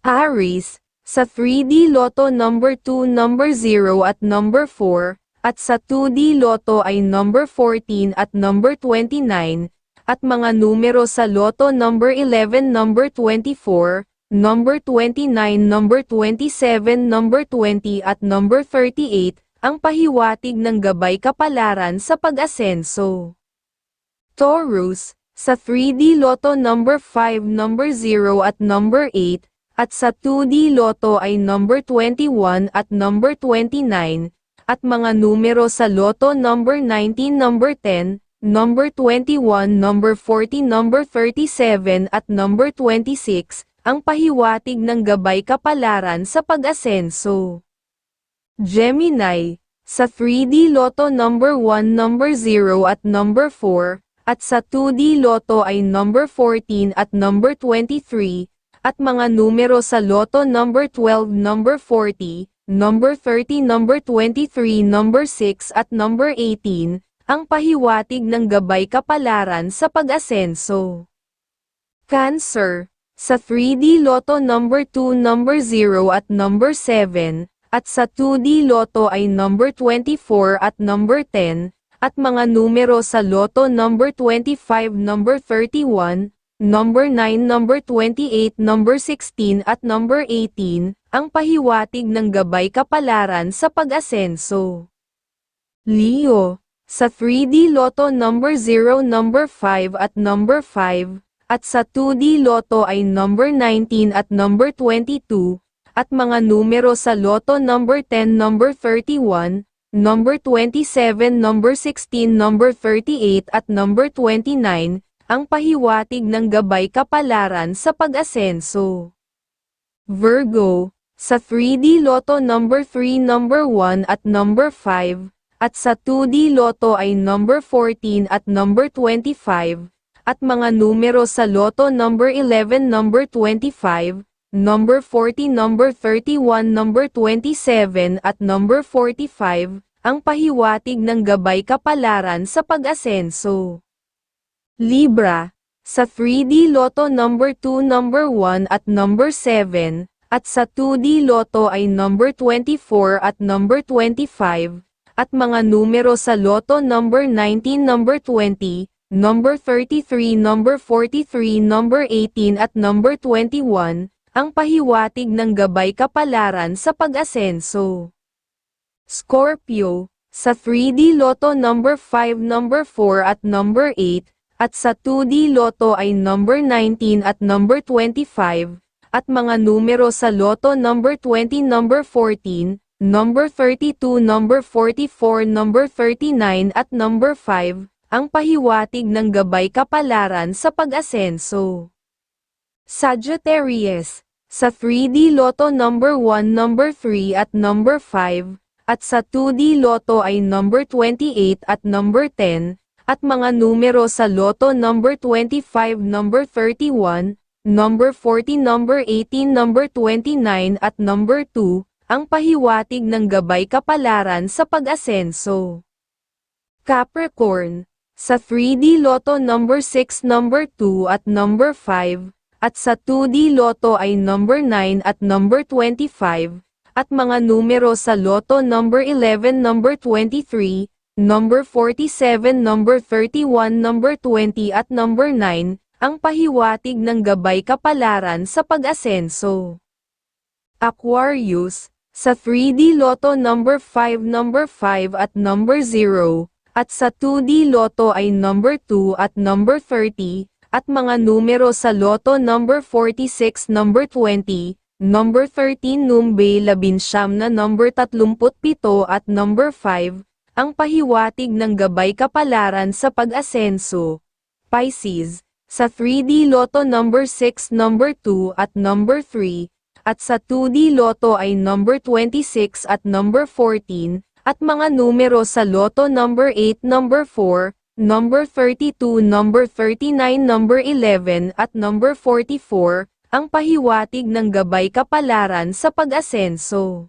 Aries, sa 3D Lotto number 2, number 0 at number 4, at sa 2D Lotto ay number 14 at number 29, at mga numero sa Lotto number 11, number 24, number 29, number 27, number 20 at number 38, ang pahiwatig ng gabay kapalaran sa pag-asenso. Taurus, sa 3D Lotto number 5, number 0 at number 8, at sa 2D Lotto ay number 21 at number 29, at mga numero sa Lotto number 19, number 10, number 21, number 40, number 37 at number 26, ang pahiwatig ng gabay kapalaran sa pag-asenso. Gemini, sa 3D Lotto number 1, number 0 at number 4, at sa 2D Lotto ay number 14 at number 23, at mga numero sa Lotto number 12, number 40, number 30, number 23, number 6 at number 18, ang pahiwatig ng gabay kapalaran sa pag-asenso. Cancer, sa 3D Lotto number 2, number 0 at number 7, at sa 2D Lotto ay number 24 at number 10, at mga numero sa Lotto number 25, number 31, number 9, number 28, number 16 at number 18, ang pahiwatig ng gabay kapalaran sa pag-asenso. Leo, sa 3D Lotto number 0, number 5 at number 5, at sa 2D Lotto ay number 19 at number 22, at mga numero sa Lotto number 10, number 31, number 27, number 16, number 38 at number 29, ang pahiwatig ng gabay kapalaran sa pag-asenso. Virgo, sa 3D Lotto number 3, number 1 at number 5, at sa 2D Lotto ay number 14 at number 25, at mga numero sa Lotto number 11, number 25, number 40, number 31, number 27 at number 45, ang pahiwatig ng gabay kapalaran sa pag-asenso. Libra, sa 3D Lotto number 2, number 1 at number 7, at sa 2D Lotto ay number 24 at number 25, at mga numero sa Lotto number 19, number 20, number 33, number 43, number 18 at number 21, ang pahiwatig ng gabay kapalaran sa pag-asenso. Scorpio, sa 3D Lotto number 5, number 4 at number 8, at sa 2D Lotto ay number 19 at number 25, at mga numero sa Lotto number 20, number 14, number 32, number 44, number 39 at number 5, ang pahiwatig ng gabay kapalaran sa pag-asenso. Sagittarius, sa 3D Lotto number 1, number 3 at number 5, at sa 2D Lotto ay number 28 at number 10, at mga numero sa Lotto number 25, number 31, number 40, number 18, number 29 at number 2, ang pahiwatig ng gabay kapalaran sa pag-asenso. Capricorn, sa 3D Lotto number 6, number 2 at number 5, at sa 2D Lotto ay number 9 at number 25, at mga numero sa Lotto number 11, number 23, number 47, number 31, number 20 at number 9, ang pahiwatig ng gabay kapalaran sa pag-asenso. Aquarius, sa 3D Lotto number 5, number 5 at number 0, at sa 2D Lotto ay number 2 at number 30, at mga numero sa Lotto number 46, number 20, number 13 numbe labinsyam na number 37 at number 5, ang pahiwatig ng gabay kapalaran sa pag-asenso. Pisces, sa 3D Lotto number 6, number 2 at number 3, at sa 2D Lotto ay number 26 at number 14, at mga numero sa Lotto number 8, number 4, number 32, number 39, number 11 at number 44, ang pahiwatig ng gabay kapalaran sa pag-asenso.